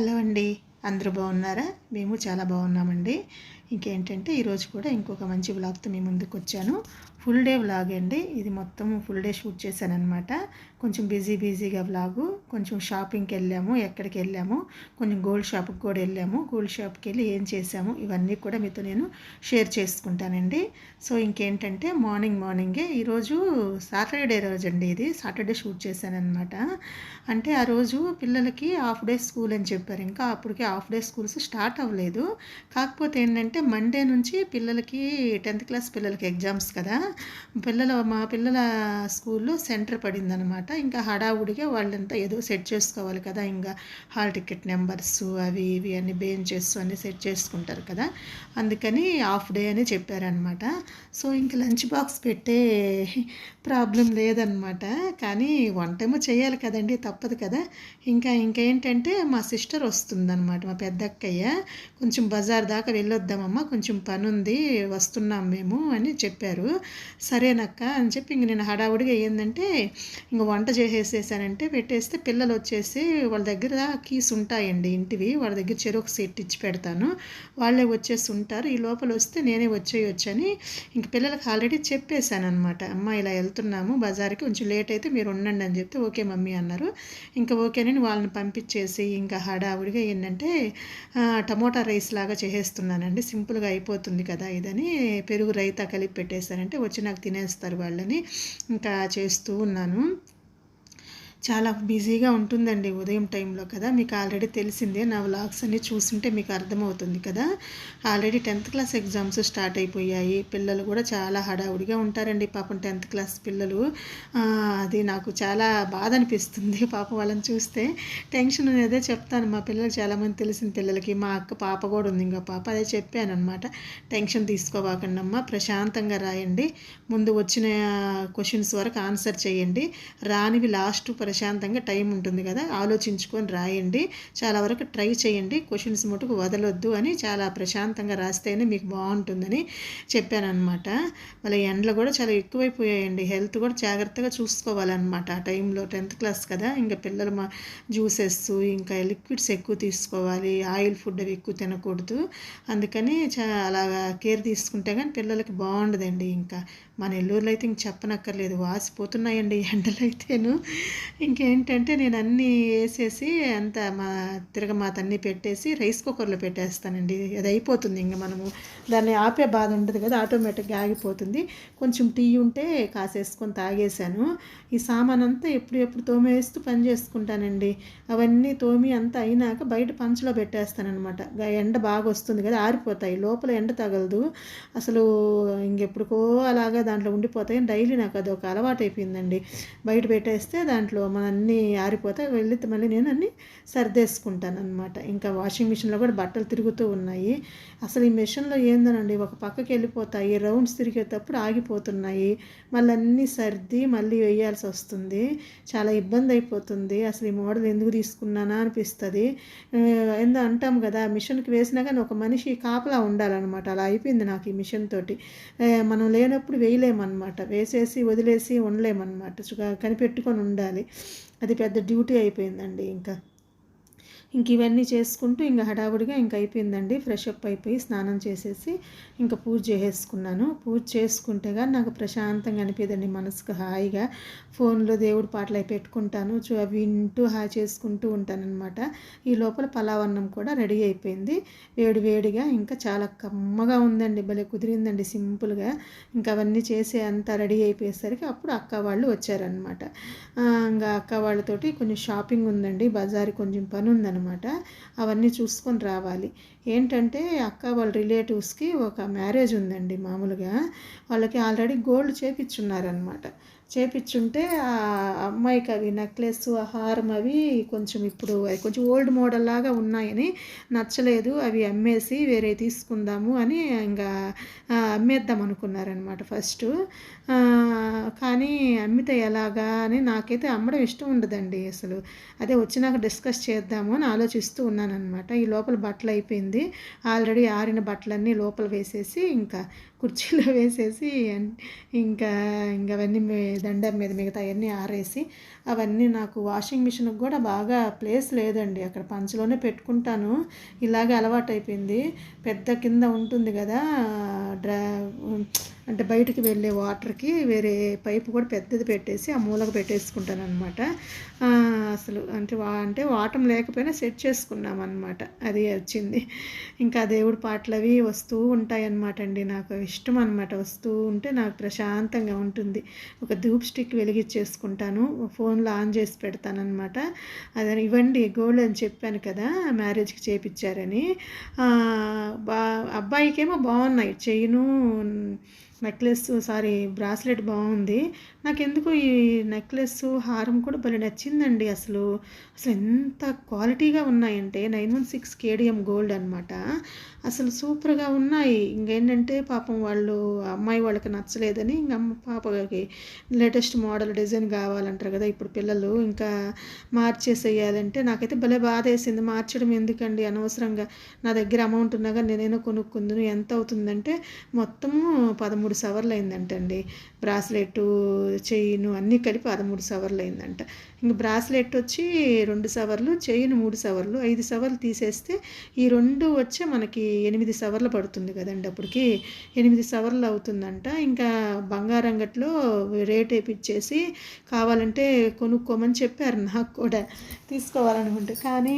Hello అండి. అందరూ బాగున్నారా? మేము చాలా బాగున్నామండి. ఇంకేంటంటే ఈరోజు కూడా ఇంకొక మంచి వ్లాగ్తో మీ ముందుకు వచ్చాను ఫుల్ డే వ్లాగ్ అండి. ఇది మొత్తం ఫుల్ డే షూట్ చేశాను అనమాట కొంచెం బిజీ బిజీగా వ్లాగు కొంచెం షాపింగ్కి వెళ్ళాము ఎక్కడికి వెళ్ళాము. కొంచెం గోల్డ్ షాప్కి కూడా వెళ్ళాము. గోల్డ్ షాప్కి వెళ్ళి ఏం చేసాము ఇవన్నీ కూడా మీతో నేను షేర్ చేసుకుంటానండి. సో ఇంకేంటంటే మార్నింగ్ మార్నింగే ఈరోజు సాటర్డే రోజు అండి ఇది. సాటర్డే షూట్ చేశాను అనమాట అంటే ఆ రోజు పిల్లలకి హాఫ్ డే స్కూల్ అని చెప్పారు. ఇంకా అప్పటికి హాఫ్ డే స్కూల్స్ స్టార్ట్ అవ్వలేదు. కాకపోతే ఏంటంటే మండే నుంచి పిల్లలకి టెన్త్ క్లాస్ పిల్లలకి ఎగ్జామ్స్ కదా. పిల్లల మా పిల్లల స్కూల్లో సెంటర్ పడిందనమాట ఇంకా హడావుడిగా వాళ్ళంతా ఏదో సెట్ చేసుకోవాలి కదా. ఇంకా హాల్ టికెట్ నెంబర్స్ అవి ఇవి అన్ని బెంచెస్ అన్ని సెట్ చేసుకుంటారు కదా. అందుకని హాఫ్ డే అని చెప్పారనమాట సో ఇంక లంచ్ బాక్స్ పెట్టే ప్రాబ్లం లేదనమాట కానీ వంట ఏమో చేయాలి కదండి తప్పదు కదా. ఇంకా ఇంకేంటంటే మా సిస్టర్ వస్తుందన్నమాట మా పెద్ద అక్కయ్య కొంచెం బజార్ దాకా వెళ్ళొద్దాం అమ్మ కొంచెం పని ఉంది వస్తున్నాం మేము అని చెప్పారు. సరేనక్క అని చెప్పి ఇంక నేను హడావుడిగా ఏంటంటే ఇంక వంట చేసేసేసానంటే పెట్టేస్తే పిల్లలు వచ్చేసి వాళ్ళ దగ్గర కీస్ ఉంటాయండి ఇంటివి వాళ్ళ దగ్గర చెరుకు సెట్ ఇచ్చి పెడతాను. వాళ్ళే వచ్చేసి ఉంటారు. ఈ లోపల వస్తే నేనే వచ్చేయొచ్చని ఇంక పిల్లలకి ఆల్రెడీ చెప్పేశాను అనమాట అమ్మ ఇలా వెళ్తున్నాము బజార్కి కొంచెం లేట్ అయితే మీరు ఉండండి అని చెప్తే ఓకే మమ్మీ అన్నారు. ఇంకా ఓకేనని వాళ్ళని పంపించేసి ఇంకా హడావుడిగా ఏంటంటే టమోటా రైస్ లాగా చేసేస్తున్నానండి. సింపుల్గా అయిపోతుంది కదా ఇదని పెరుగు రైతా కలిపి పెట్టేశారంటే వచ్చి నాకు తినేస్తారు వాళ్ళని. ఇంకా చేస్తూ ఉన్నాను. చాలా బిజీగా ఉంటుందండి ఉదయం టైంలో కదా మీకు ఆల్రెడీ తెలిసిందే నా వ్లాగ్స్ అన్నీ చూస్తుంటే మీకు అర్థమవుతుంది కదా. Already tenth class exams start అయిపోయాయి పిల్లలు కూడా చాలా హడావుడిగా ఉంటారండి పాపం టెన్త్ క్లాస్ పిల్లలు. అది నాకు చాలా బాధ అనిపిస్తుంది పాపం వాళ్ళని చూస్తే. టెన్షన్ అనేదే చెప్తాను మా పిల్లలకి చాలామంది తెలిసిన పిల్లలకి మా అక్క పాప కూడా ఉంది ఇంకా పాప అదే చెప్పాను అనమాట టెన్షన్ తీసుకోవాకండి అమ్మ ప్రశాంతంగా రాయండి ముందు వచ్చిన క్వశ్చన్స్ వరకు ఆన్సర్ చేయండి రానివి లాస్ట్ ప్రశాంతంగా టైం ఉంటుంది కదా. ఆలోచించుకొని రాయండి. చాలా వరకు ట్రై చేయండి. క్వశ్చన్స్ మటుకు వదలొద్దు అని చాలా ప్రశాంతంగా రాస్తేనే మీకు బాగుంటుందని చెప్పానమాట మళ్ళీ ఎండలు కూడా చాలా ఎక్కువైపోయాయండి. హెల్త్ కూడా జాగ్రత్తగా చూసుకోవాలన్నమాట. ఆ టైంలో టెన్త్ క్లాస్ కదా. ఇంకా పిల్లలు మా జ్యూసెస్ ఇంకా లిక్విడ్స్ ఎక్కువ తీసుకోవాలి. ఆయిల్ ఫుడ్ అవి ఎక్కువ తినకూడదు. అందుకని చా అలాగా కేర్ తీసుకుంటే కానీ పిల్లలకి బాగుండదండి ఇంకా. మా నెల్లూరులో అయితే ఇంక చెప్పనక్కర్లేదు. వాసిపోతున్నాయండి ఎండలు అయితేను. ఇంకేంటంటే నేను అన్నీ వేసేసి అంత మా తిరగమాత అన్నీ పెట్టేసి రైస్ కుక్కర్లో పెట్టేస్తానండి. అది అయిపోతుంది ఇంకా మనము. దాన్ని ఆపే బాధ ఉండదు కదా ఆటోమేటిక్గా ఆగిపోతుంది. కొంచెం టీ ఉంటే కాసేసుకొని తాగేశాను. ఈ సామాన్ అంతా ఎప్పుడు ఎప్పుడు తోమేస్తూ పని చేసుకుంటానండి. అవన్నీ తోమి అంతా అయినాక బయట పంచలో పెట్టేస్తానమాట ఎండ బాగా వస్తుంది కదా ఆరిపోతాయి. లోపల ఎండ తగలదు. అసలు ఇంకెప్పుడుకో అలాగా దాంట్లో ఉండిపోతాయి. డైలీ నాకు అది ఒక అలవాటు అయిపోయిందండి. బయట పెట్టేస్తే దాంట్లో మన అన్నీ ఆరిపోతాయి. వెళ్ళి మళ్ళీ నేను అన్నీ సర్దేసుకుంటాను అనమాట ఇంకా వాషింగ్ మిషన్లో కూడా బట్టలు తిరుగుతూ ఉన్నాయి. అసలు ఈ మిషన్లో ఏందనండి ఒక పక్కకి వెళ్ళిపోతాయి. రౌండ్స్ తిరిగేటప్పుడు ఆగిపోతున్నాయి. మళ్ళీ అన్నీ సర్ది మళ్ళీ వేయాల్సి వస్తుంది. చాలా ఇబ్బంది అయిపోతుంది. అసలు ఈ మోడల్ ఎందుకు తీసుకున్నానా అనిపిస్తుంది. ఏందో అంటాం కదా మిషన్కి వేసినా కానీ ఒక మనిషి కాపలా ఉండాలన్నమాట. అలా అయిపోయింది నాకు ఈ మిషన్ తోటి. మనం లేనప్పుడు వేయలేమన్నమాట వేసేసి వదిలేసి ఉండలేమన్నమాట. కనిపెట్టుకొని ఉండాలి. అది పెద్ద డ్యూటీ అయిపోయిందండి ఇంకా. ఇంక ఇవన్నీ చేసుకుంటూ ఇంకా హడావుడిగా ఇంక అయిపోయిందండి. ఫ్రెష్ అప్ అయిపోయి స్నానం చేసేసి ఇంకా పూజ చేసేసుకున్నాను. పూజ చేసుకుంటే కానీ నాకు ప్రశాంతంగా అనిపిదండి మనసుకు హాయిగా. ఫోన్లో దేవుడి పాటలు అవి పెట్టుకుంటాను అవి వింటూ హాయి చేసుకుంటూ ఉంటానన్నమాట. ఈ లోపల పలావన్నం కూడా రెడీ అయిపోయింది. వేడి వేడిగా ఇంకా చాలా కమ్మగా ఉందండి భలే కుదిరిందండి సింపుల్గా. ఇంకా అవన్నీ చేసి అంతా రెడీ అయిపోయేసరికి అప్పుడు అక్క వాళ్ళు వచ్చారనమాట ఇంకా అక్క వాళ్ళతోటి కొంచెం షాపింగ్ ఉందండి బజార్ కొంచెం పని ఉందన్నమాట. అనమాట అవన్నీ చూసుకొని రావాలి. ఏంటంటే అక్క వాళ్ళ రిలేటివ్స్కి ఒక మ్యారేజ్ ఉందండి మామూలుగా. వాళ్ళకి ఆల్రెడీ గోల్డ్ చేపించున్నారనమాట చేపించుంటే ఆ అమ్మాయికి అవి నెక్లెస్ హారం అవి కొంచెం ఇప్పుడు కొంచెం ఓల్డ్ మోడల్ లాగా ఉన్నాయని నచ్చలేదు. అవి అమ్మేసి వేరే తీసుకుందాము అని ఇంకా అమ్మేద్దాం అనుకున్నారనమాట ఫస్ట్ కానీ అమ్మితే ఎలాగా అని నాకైతే అమ్మడం ఇష్టం ఉండదండి అసలు. అదే వచ్చినాక డిస్కస్ చేద్దాము అని ఆలోచిస్తూ ఉన్నానమాట ఈ లోపల బట్టలు అయిపోయింది. ఆల్రెడీ ఆరిన బట్టలన్నీ లోపల వేసేసి ఇంకా కుర్చీలో వేసేసి ఇంకా ఇంకా అవన్నీ దండం మీద మిగతా అవన్నీ ఆరేసి అవన్నీ నాకు వాషింగ్ మిషన్కి కూడా బాగా ప్లేస్ లేదండి. అక్కడ పంచలోనే పెట్టుకుంటాను. ఇలాగే అలవాటు అయిపోయింది పెద్ద కింద ఉంటుంది కదా డ్రా అంటే బయటికి వెళ్ళే వాటర్కి వేరే పైపు కూడా పెద్దది పెట్టేసి ఆ మూలకు పెట్టేసుకుంటాను అనమాట అసలు అంటే వా అంటే వాటం లేకపోయినా సెట్ చేసుకున్నాం అనమాట అది వచ్చింది. ఇంకా దేవుడి పాటలు అవి వస్తూ ఉంటాయి అండి. నాకు ఇష్టం అనమాట వస్తూ ఉంటే నాకు ప్రశాంతంగా ఉంటుంది. ఒక ధూప్ స్టిక్ వెలిగించేసుకుంటాను. ఫోన్లో ఆన్ చేసి పెడతానమాట అదే ఇవ్వండి గోల్డ్ అని చెప్పాను కదా మ్యారేజ్కి చేపించారని బా అబ్బాయికేమో బాగున్నాయి. చైను నెక్లెస్ సారీ బ్రాస్లెట్ బాగుంది. నాకెందుకు ఈ నెక్లెస్ హారం కూడా భలే నచ్చిందండి అసలు. అసలు ఎంత క్వాలిటీగా ఉన్నాయంటే nine one six KDM gold అనమాట అసలు సూపర్గా ఉన్నాయి. ఇంకేంటంటే పాపం వాళ్ళు అమ్మాయి వాళ్ళకి నచ్చలేదని ఇంక అమ్మ పాపకి లేటెస్ట్ మోడల్ డిజైన్ కావాలంటారు కదా ఇప్పుడు పిల్లలు. ఇంకా మార్చేసేయాలంటే నాకైతే భలే బాధ వేసింది మార్చడం ఎందుకండి అనవసరంగా? నా దగ్గర అమౌంట్ ఉన్నాగా నేనైనా కొనుక్కుందును. ఎంత అవుతుందంటే మొత్తము పదమూడు సవర్లు అయిందంటండి. బ్రాస్లెట్ చైన్ అన్నీ కలిపి పదమూడు సవర్లు అయిందంట. ఇంక బ్రాస్లెట్ వచ్చి రెండు సవర్లు చైన్ మూడు సవర్లు ఐదు సవర్లు తీసేస్తే ఈ రెండు వచ్చే మనకి ఎనిమిది సవర్లు పడుతుంది కదండి అప్పటికి. ఎనిమిది సవర్లు అవుతుందంట. ఇంకా బంగారం గట్లో రేట్ వేపిచ్చేసి కావాలంటే కొనుక్కోమని చెప్పారు నాకు కూడా. తీసుకోవాలనుకుంటే. కానీ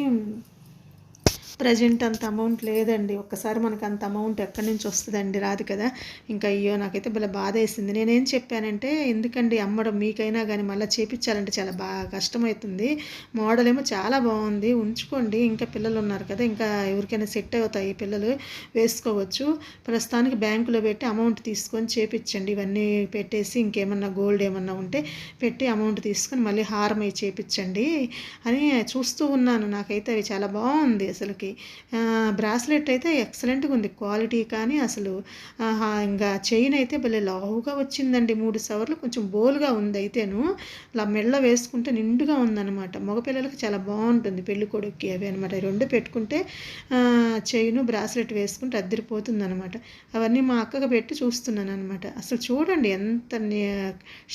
ప్రజెంట్ అంత అమౌంట్ లేదండి. ఒక్కసారి మనకు అంత అమౌంట్ ఎక్కడి నుంచి వస్తుందండి? రాదు కదా. ఇంకా అయ్యో నాకైతే భలే బాధ వేసింది. నేనేం చెప్పానంటే ఎందుకండి అమ్మడం? మీకైనా కానీ మళ్ళీ చేపించాలంటే చాలా బాగా కష్టమవుతుంది మోడల్ ఏమో చాలా బాగుంది. ఉంచుకోండి. ఇంకా పిల్లలు ఉన్నారు కదా. ఇంకా ఎవరికైనా సెట్ అవుతాయి పిల్లలు. వేసుకోవచ్చు. ప్రస్తుతానికి బ్యాంకులో పెట్టి అమౌంట్ తీసుకొని చేపించండి ఇవన్నీ పెట్టేసి ఇంకేమన్నా గోల్డ్ ఏమన్నా ఉంటే పెట్టి అమౌంట్ తీసుకొని మళ్ళీ హారం అయి చేపించండి అని చూస్తూ ఉన్నాను. నాకైతే అవి చాలా బాగుంది అసలుకి. బ్రాస్లెట్ అయితే ఎక్సలెంట్గా ఉంది. క్వాలిటీ కానీ అసలు ఆహా, ఇంకా చైన్ అయితే భలే లావుగా వచ్చిందండి. మూడు సవర్లు కొంచెం బోల్గా ఉంది అయితేను. ఇలా మెళ్ళ వేసుకుంటే నిండుగా ఉందన్నమాట. మగపిల్లలకి చాలా బాగుంటుంది పెళ్ళి కొడుక్కి అవి అనమాట రెండు పెట్టుకుంటే చైన్ బ్రాస్లెట్ వేసుకుంటే అద్దరిపోతుంది అనమాట అవన్నీ మా అక్కగా పెట్టి చూస్తున్నాను అనమాట అసలు చూడండి ఎంత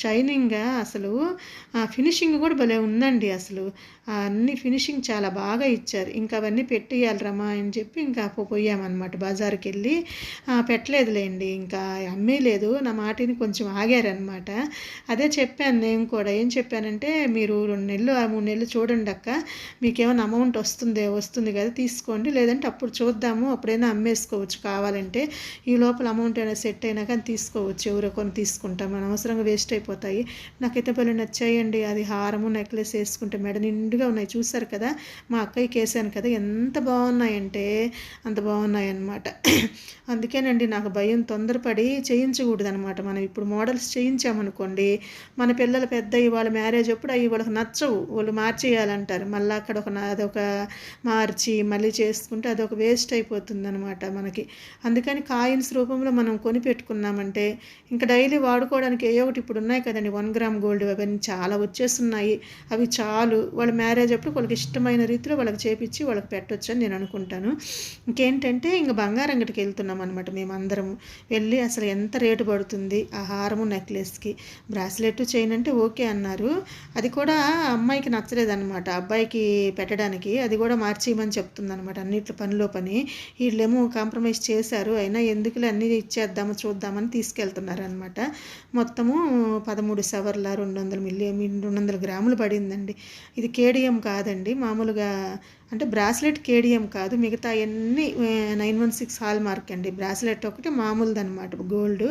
షైనింగ్గా అసలు ఫినిషింగ్ కూడా భలే ఉందండి అసలు. అన్ని ఫినిషింగ్ చాలా బాగా ఇచ్చారు. ఇంకా అవన్నీ పెట్టి రమా అని చెప్పి ఇంకా పోయామన్నమాట. బజార్కి వెళ్ళి పెట్టలేదులేండి ఇంకా అమ్మేలేదు నా మాటిని కొంచెం ఆగారనమాట అదే చెప్పాను నేను కూడా. ఏం చెప్పానంటే మీరు రెండు నెలలు ఆ మూడు నెలలు చూడండి అక్క మీకేమైనా అమౌంట్ వస్తుంది వస్తుంది కదా తీసుకోండి. లేదంటే అప్పుడు చూద్దాము అప్పుడైనా అమ్మేసుకోవచ్చు. కావాలంటే ఈ లోపల అమౌంట్ అయినా సెట్ అయినా కానీ తీసుకోవచ్చు. ఎవరో కొన్ని తీసుకుంటాం. అనవసరంగా వేస్ట్ అయిపోతాయి. నాకైతే భలే నచ్చాయండి. అది హారము నెక్లెస్ వేసుకుంటే మెడ నిండుగా ఉన్నాయి. చూసారు కదా మా అక్కయ్యకి వేసాను కదా ఎంత బాగున్నాయంటే అంత బాగున్నాయి అన్నమాట అందుకేనండి నాకు భయం తొందరపడి చేయించకూడదు అనమాట మనం ఇప్పుడు మోడల్స్ చేయించామనుకోండి మన పిల్లలు పెద్ద వాళ్ళ మ్యారేజ్ అప్పుడు అవి వాళ్ళకి నచ్చవు. వాళ్ళు మార్చేయాలంటారు. మళ్ళీ అక్కడ ఒక అదొక మార్చి మళ్ళీ చేసుకుంటే అదొక వేస్ట్ అయిపోతుంది అనమాట మనకి. అందుకని కాయిన్స్ రూపంలో మనం కొని పెట్టుకున్నామంటే ఇంకా డైలీ వాడుకోవడానికి ఏ ఒకటి ఇప్పుడు ఉన్నాయి కదండి. వన్ గ్రామ్ గోల్డ్ అవన్నీ చాలా వచ్చేస్తున్నాయి. అవి చాలు. వాళ్ళ మ్యారేజ్ అప్పుడు వాళ్ళకి ఇష్టమైన రీతిలో వాళ్ళకి చేపించి వాళ్ళకి పెట్టొచ్చు అని నేను అనుకుంటాను. ఇంకేంటంటే ఇంక బంగారం గటికి వెళ్తున్నాం అనమాట మేమందరము. వెళ్ళి అసలు ఎంత రేటు పడుతుంది? ఆ హారము నెక్లెస్కి. బ్రాస్లెట్ చైన్ అంటే ఓకే అన్నారు. అది కూడా అమ్మాయికి నచ్చలేదన్నమాట. అబ్బాయికి పెట్టడానికి అది కూడా మార్చేయమని చెప్తుంది అనమాట అన్నిట్లో పనిలో పని. వీళ్ళేమో కాంప్రమైజ్ చేశారు. అయినా ఎందుకులే అన్నీ ఇచ్చేద్దాము చూద్దామని తీసుకెళ్తున్నారు అనమాట మొత్తము పదమూడు సవర్ల రెండు వందల మిల్లీ రెండు వందల గ్రాములు పడిందండి. ఇది కేడిఎం కాదండి. మామూలుగా అంటే బ్రాస్లెట్ కేడిఎం కాదు మిగతా అన్నీ nine one six hallmark అండి. బ్రాస్లెట్ ఒకటి మామూలుది అనమాట గోల్డ్.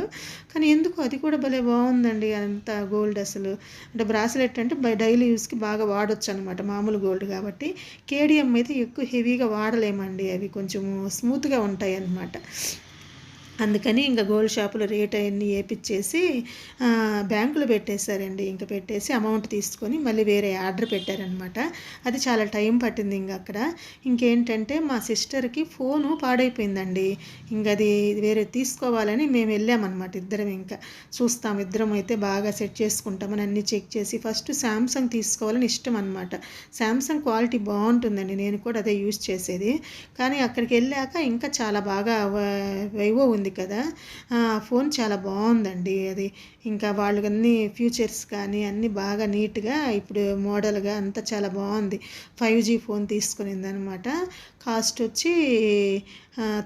కానీ ఎందుకు అది కూడా భలే బాగుందండి అంత గోల్డ్ అసలు. అంటే బ్రాస్లెట్ అంటే డైలీ యూస్కి బాగా వాడొచ్చు అనమాట మామూలు గోల్డ్ కాబట్టి. కేడిఎం అయితే ఎక్కువ హెవీగా వాడలేమండి అవి కొంచెం స్మూత్గా ఉంటాయి అన్నమాట అందుకని ఇంకా గోల్డ్ షాపులో రేట్ అవన్నీ వేపించేసి బ్యాంకులు బ్యాంకులో పెట్టేశారండి. ఇంకా పెట్టేసి అమౌంట్ తీసుకొని మళ్ళీ వేరే ఆర్డర్ పెట్టారనమాట అది చాలా టైం పట్టింది ఇంక అక్కడ. ఇంకేంటంటే మా సిస్టర్కి ఫోను పాడైపోయిందండి. ఇంక అది వేరే తీసుకోవాలని మేము వెళ్ళామన్నమాట ఇద్దరం ఇంకా. చూస్తాం ఇద్దరం అయితే బాగా సెట్ చేసుకుంటామని అన్నీ చెక్ చేసి ఫస్ట్ శాంసంగ్ తీసుకోవాలని ఇష్టం అనమాట శాంసంగ్ క్వాలిటీ బాగుంటుందండి. నేను కూడా అదే యూజ్ చేసేది. కానీ అక్కడికి వెళ్ళాక ఇంకా చాలా బాగా వైవో ఉంది ఉంది కదా. ఫోన్ చాలా బాగుందండి అది. ఇంకా వాళ్ళు అన్ని ఫ్యూచర్స్ కానీ అన్నీ బాగా నీట్గా ఇప్పుడు మోడల్గా అంతా చాలా బాగుంది. ఫైవ్ జీ ఫోన్ తీసుకునిందనమాట. కాస్ట్ వచ్చి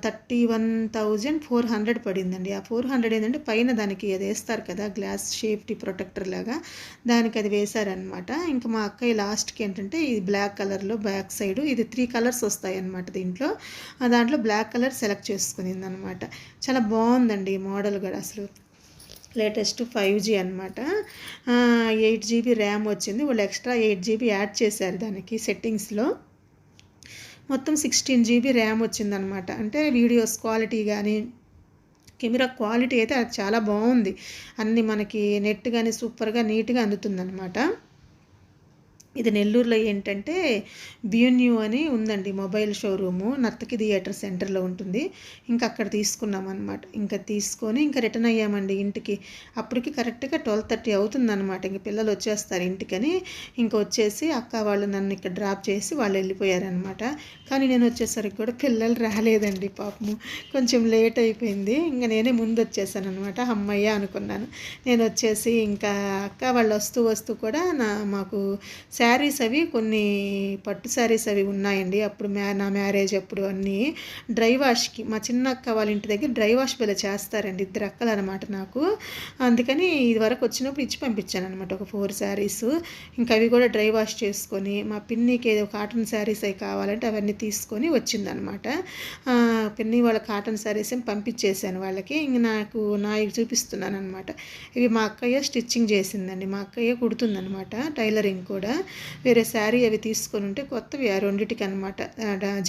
thirty one thousand four hundred పడిందండి. ఆ ఫోర్ హండ్రెడ్ ఏంటంటే పైన దానికి అది వేస్తారు కదా గ్లాస్ సేఫ్టీ ప్రొటెక్టర్ లాగా దానికి అది వేశారనమాట ఇంకా మా అక్కయ్య లాస్ట్కి ఏంటంటే ఇది బ్లాక్ కలర్లో బ్యాక్ సైడ్ ఇది త్రీ కలర్స్ వస్తాయి అనమాట దీంట్లో దాంట్లో బ్లాక్ కలర్ సెలెక్ట్ చేసుకునింది అనమాట చాలా బాగుందండి ఈ మోడల్ కూడా అసలు. లేటెస్ట్ ఫైవ్ జీ అనమాట ఎయిట్ జీబీ ర్యామ్ వచ్చింది. వాళ్ళు ఎక్స్ట్రా ఎయిట్ జీబీ యాడ్ చేశారు దానికి సెట్టింగ్స్లో. మొత్తం సిక్స్టీన్ జీబీ ర్యామ్ వచ్చిందనమాట అంటే వీడియోస్ క్వాలిటీ కానీ కెమెరా క్వాలిటీ అయితే అది చాలా బాగుంది. అన్నీ మనకి నెట్ కానీ సూపర్గా నీట్గా అందుతుందన్నమాట. ఇది నెల్లూరులో ఏంటంటే బిఎన్యూ అని ఉందండి మొబైల్ షోరూము. నర్తకి థియేటర్ సెంటర్లో ఉంటుంది. ఇంకా అక్కడ తీసుకున్నాం అనమాట ఇంకా తీసుకొని ఇంకా రిటర్న్ అయ్యామండి ఇంటికి. అప్పటికి కరెక్ట్గా ట్వెల్వ్ థర్టీ అవుతుందన్నమాట. ఇంక పిల్లలు వచ్చేస్తారు ఇంటికని. ఇంకా వచ్చేసి అక్క వాళ్ళు నన్ను ఇక్కడ డ్రాప్ చేసి వాళ్ళు వెళ్ళిపోయారనమాట కానీ నేను వచ్చేసరికి కూడా పిల్లలు రాలేదండి పాపము. కొంచెం లేట్ అయిపోయింది. ఇంకా నేనే ముందు వచ్చేసాను అనమాట అమ్మయ్య అనుకున్నాను. నేను వచ్చేసి ఇంకా అక్క వాళ్ళు వస్తూ వస్తూ కూడా నా మాకు శారీస్ అవి కొన్ని పట్టు శారీస్ అవి ఉన్నాయండి. అప్పుడు మ్యా నా మ్యారేజ్ అప్పుడు అన్నీ డ్రై వాష్కి మా చిన్న అక్క వాళ్ళ ఇంటి దగ్గర డ్రై వాష్ బిల్ల చేస్తారండి. ఇద్దరు అక్కలు అనమాట నాకు. అందుకని ఇది వరకు వచ్చినప్పుడు ఇచ్చి పంపించాను అనమాట ఒక ఫోర్ శారీస్. ఇంకా అవి కూడా డ్రై వాష్ చేసుకొని మా పిన్నికి ఏదో కాటన్ శారీస్ అవి కావాలంటే అవన్నీ తీసుకొని వచ్చిందనమాట పిన్ని వాళ్ళ కాటన్ శారీస్ ఏం పంపించేశాను వాళ్ళకి. ఇంక నాకు నా చూపిస్తున్నాను అనమాట ఇవి మా అక్కయ్య స్టిచ్చింగ్ చేసిందండి. మా అక్కయ్య కుడుతుందనమాట టైలరింగ్ కూడా. వేరే శారీ అవి తీసుకొని ఉంటే కొత్తవి ఆ రెండింటికి అనమాట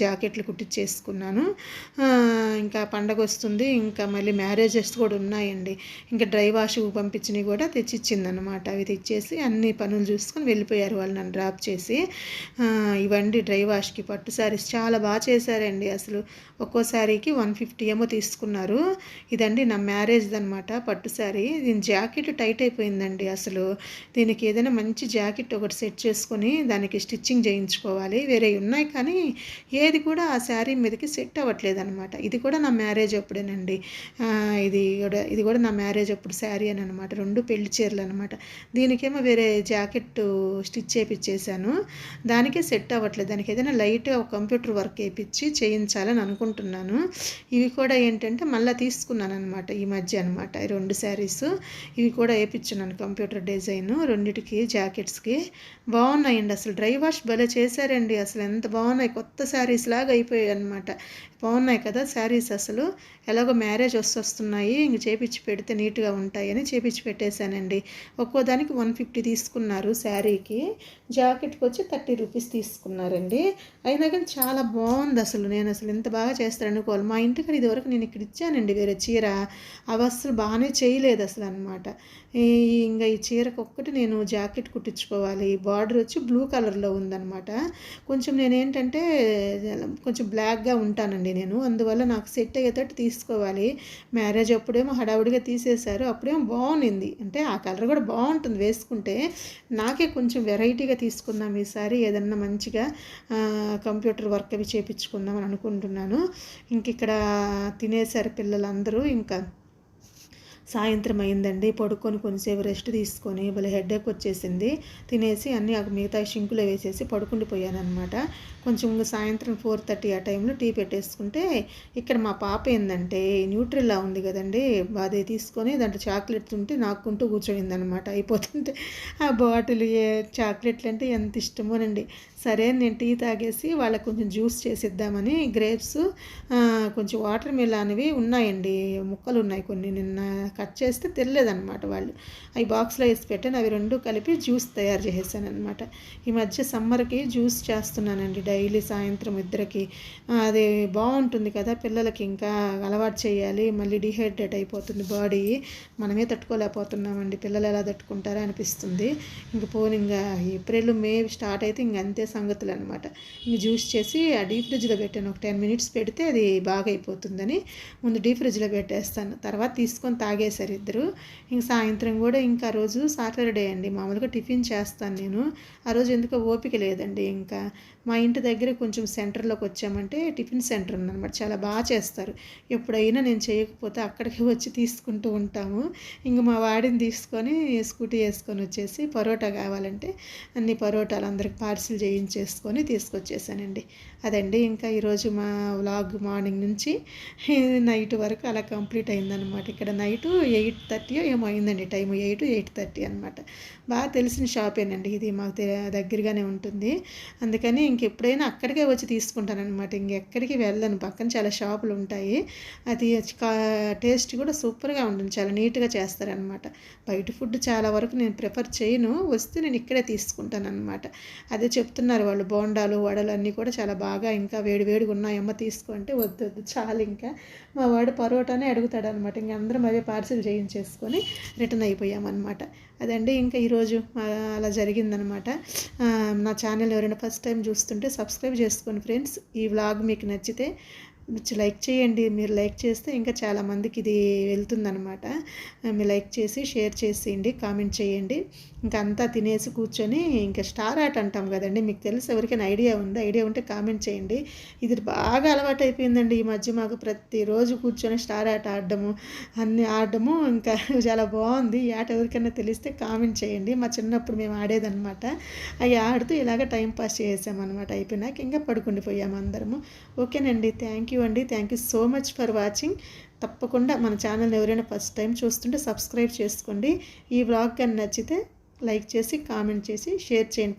జాకెట్లు కుట్టించేసుకున్నాను ఇంకా పండగ వస్తుంది ఇంకా మళ్ళీ మ్యారేజెస్ కూడా ఉన్నాయండి. ఇంకా డ్రై వాష్ పంపించినవి కూడా తెచ్చిచ్చిందనమాట అవి తెచ్చేసి అన్ని పనులు చూసుకొని వెళ్ళిపోయారు వాళ్ళు నన్ను డ్రాప్ చేసి. ఇవండి డ్రై వాష్కి పట్టు శారీస్. చాలా బాగా చేశారండి అసలు. ఒక్కో శారీకి వన్ ఫిఫ్టీ ఏమో తీసుకున్నారు. ఇదండి నా మ్యారేజ్ అనమాట పట్టు శారీ. దీని జాకెట్ టైట్ అయిపోయిందండి అసలు. దీనికి ఏదైనా మంచి జాకెట్ ఒకటి సెట్ చేసుకొని దానికి స్టిచ్చింగ్ చేయించుకోవాలి. వేరే ఉన్నాయి కానీ ఏది కూడా ఆ శారీ మీదకి సెట్ అవ్వట్లేదు అనమాట ఇది కూడా నా మ్యారేజ్ అప్పుడేనండి. ఇది కూడా ఇది కూడా నా మ్యారేజ్ అప్పుడు శారీ అని అనమాట రెండు పెళ్ళి చీరలు అనమాట దీనికేమో వేరే జాకెట్ స్టిచ్ చేయించేసాను దానికే సెట్ అవ్వట్లేదు. దానికి ఏదైనా లైట్ కంప్యూటర్ వర్క్ వేయించి చేయించాలని అనుకుంటున్నాను. ఇవి కూడా ఏంటంటే మళ్ళీ తీసుకున్నాను అనమాట ఈ మధ్య అనమాట ఈ రెండు శారీస్ ఇవి కూడా వేయించున్నాను కంప్యూటర్ డిజైన్. రెండిటికి జాకెట్స్కి. బాగున్నాయండి. అసలు డ్రై వాష్ భలే చేశారండి. అసలు ఎంత బాగున్నాయి. కొత్త శారీస్ లాగా అయిపోయాయి అనమాట బాగున్నాయి కదా శారీస్ అసలు. ఎలాగో మ్యారేజ్ వస్తున్నాయి ఇంక చేపించి పెడితే నీట్గా ఉంటాయని చేపించి పెట్టేశానండి. ఒక్కో దానికి వన్ ఫిఫ్టీ తీసుకున్నారు శారీకి. జాకెట్కి వచ్చి థర్టీ రూపీస్ తీసుకున్నారండి. అయినా కానీ చాలా బాగుంది అసలు. నేను అసలు ఎంత బాగా చేస్తారనుకోవాలి. మా ఇంటికి ఇదివరకు నేను ఇక్కడ ఇచ్చానండి వేరే చీర. అవి అసలు బాగానే చేయలేదు అసలు అనమాట ఇంకా ఈ చీరకు ఒక్కటి నేను జాకెట్ కుట్టించుకోవాలి. బార్డర్ వచ్చి బ్లూ కలర్లో ఉందన్నమాట. కొంచెం నేను ఏంటంటే కొంచెం బ్లాక్గా ఉంటానండి నేను. అందువల్ల నాకు సెట్ అయ్యేటట్టు తీసుకోవాలి. మ్యారేజ్ అప్పుడేమో హడావుడిగా తీసేశారు. అప్పుడేమో బాగుంది అంటే ఆ కలర్ కూడా బాగుంటుంది వేసుకుంటే. నాకే కొంచెం వెరైటీగా తీసుకుందాం ఈసారి. ఏదన్నా మంచిగా కంప్యూటర్ వర్క్ అవి చేయించుకుందాం అని అనుకుంటున్నాను. ఇంక ఇక్కడ తినేశారు పిల్లలందరూ. ఇంకా సాయంత్రం అయిందండి పడుకొని కొంచెంసేపు రెస్ట్ తీసుకొని భలే హెడ్ఏక్ వచ్చేసింది. తినేసి అన్నీ మిగతా షింకులో వేసేసి పడుకుండిపోయాను అనమాట కొంచెం సాయంత్రం ఫోర్ థర్టీ ఆ టైంలో టీ పెట్టేసుకుంటే ఇక్కడ మా పాప ఏంటంటే న్యూట్రిల్లా ఉంది కదండి. అది తీసుకొని దాంట్లో చాక్లెట్స్ ఉంటే నాకుంటూ కూర్చోయింది అనమాట అయిపోతుంటే ఆ బాటిల్ చాక్లెట్లు అంటే ఎంత ఇష్టమోనండి. సరే నేను టీ తాగేసి వాళ్ళకి కొంచెం జ్యూస్ చేసిద్దామని గ్రేప్స్ కొంచెం వాటర్ మిలాన్వి ఉన్నాయండి. ముక్కలు ఉన్నాయి కొన్ని. నిన్న కట్ చేస్తే తెలియదన్నమాట వాళ్ళు. అవి బాక్స్లో వేసి పెట్టాను. అవి రెండు కలిపి జ్యూస్ తయారు చేసేసాను అనమాట ఈ మధ్య సమ్మర్కి జ్యూస్ చేస్తున్నానండి డైలీ సాయంత్రం ఇద్దరికి. అది బాగుంటుంది కదా పిల్లలకి ఇంకా అలవాటు చేయాలి. మళ్ళీ డిహైడ్రేట్ అయిపోతుంది బాడీ. మనమే తట్టుకోలేకపోతున్నామండి. పిల్లలు ఎలా తట్టుకుంటారో అనిపిస్తుంది. ఇంక పోనీ ఇంకా ఏప్రిల్ మే స్టార్ట్ అయితే ఇంక అంతే సంగతులు అనమాట ఇంక జ్యూస్ చేసి ఆ డీప్ ఫ్రిడ్జ్లో పెట్టాను. ఒక టెన్ మినిట్స్ పెడితే అది బాగా అయిపోతుందని ముందు డీప్ ఫ్రిడ్జ్లో పెట్టేస్తాను. తర్వాత తీసుకొని తాగేశారు ఇద్దరు. ఇంక సాయంత్రం కూడా ఇంకా రోజు సాటర్డే అండి. మామూలుగా టిఫిన్ చేస్తాను నేను. ఆ రోజు ఎందుకో ఓపిక లేదండి. ఇంకా మా ఇంటి దగ్గర కొంచెం సెంటర్లోకి వచ్చామంటే టిఫిన్ సెంటర్ ఉందన్నమాట. చాలా బాగా చేస్తారు. ఎప్పుడైనా నేను చేయకపోతే అక్కడికి వచ్చి తీసుకుంటూ ఉంటాము. ఇంక మా వాడిని తీసుకొని స్కూటీ వేసుకొని వచ్చేసి పరోటా కావాలంటే అన్ని పరోటాలు అందరికి పార్సిల్ చేయించేసుకొని తీసుకొచ్చేసానండి. అదండి ఇంకా ఈరోజు మా వ్లాగ్ మార్నింగ్ నుంచి నైట్ వరకు అలా కంప్లీట్ అయిందనమాట ఇక్కడ నైట్ ఎయిట్ థర్టీ ఏమో అయిందండి టైం ఎయిట్ ఎయిట్ థర్టీ అనమాట బాగా తెలిసిన షాపేనండి ఇది. మాకు దగ్గరగానే ఉంటుంది. అందుకని ఇంకెప్పుడైనా అక్కడికే వచ్చి తీసుకుంటాను అనమాట ఇంకెక్కడికి వెళ్ళను. పక్కన చాలా షాపులు ఉంటాయి. అది టేస్ట్ కూడా సూపర్గా ఉంటుంది. చాలా నీట్గా చేస్తారనమాట బయట ఫుడ్ చాలా వరకు నేను ప్రిఫర్ చేయను. వస్తే నేను ఇక్కడే తీసుకుంటాను అనమాట అదే చెప్తున్నారు వాళ్ళు. బోండాలు వడలు అన్నీ కూడా చాలా బాగా ఇంకా వేడి వేడిగా ఉన్నాయమ్మ తీసుకుంటే వద్దు వద్దు. చాలు ఇంకా. మా వాడు పరోటానే అడుగుతాడనమాట ఇంక అందరం అవే పార్సిల్ చేయించేసుకొని రిటర్న్ అయిపోయామన్నమాట. అదండి. ఇంకా ఈరోజు అలా జరిగిందనమాట. నా ఛానల్ ఎవరైనా ఫస్ట్ టైం చూస్తుంటే సబ్స్క్రైబ్ చేసుకోండి ఫ్రెండ్స్. ఈ వ్లాగ్ మీకు నచ్చితే లైక్ చేయండి మీరు లైక్ చేస్తే ఇంకా చాలామందికి ఇది వెళ్తుందనమాట మీరు లైక్ చేసి షేర్ చేసేయండి కామెంట్ చేయండి. ఇంకా అంతా తినేసి కూర్చొని ఇంకా స్టార్ ఆట అంటాం కదండి మీకు తెలుసు ఎవరికైనా ఐడియా ఉంది? ఐడియా ఉంటే కామెంట్ చేయండి. ఇది బాగా అలవాటు అయిపోయిందండి ఈ మధ్య మాకు ప్రతిరోజు కూర్చొని స్టార్ ఆట ఆడడము అన్నీ ఆడడము ఇంకా చాలా బాగుంది. ఈ ఆట ఎవరికైనా తెలిస్తే కామెంట్ చేయండి. మా చిన్నప్పుడు మేము ఆడేదన్నమాట. అవి ఆడుతూ ఇలాగ టైం పాస్ చేసామన్నమాట అయిపోయినాక ఇంకా పడుకుండిపోయాము అందరము. ఓకేనండి థ్యాంక్ యూ అండి. Thank you so much for watching. తప్పకుండా మన ఛానల్ ఎవరైనా ఫస్ట్ టైం చూస్తుంటే సబ్స్క్రైబ్ చేసుకోండి. ఈ వ్లాగ్ కానీ నచ్చితే లైక్ చేసి కామెంట్ చేసి షేర్ చేయండి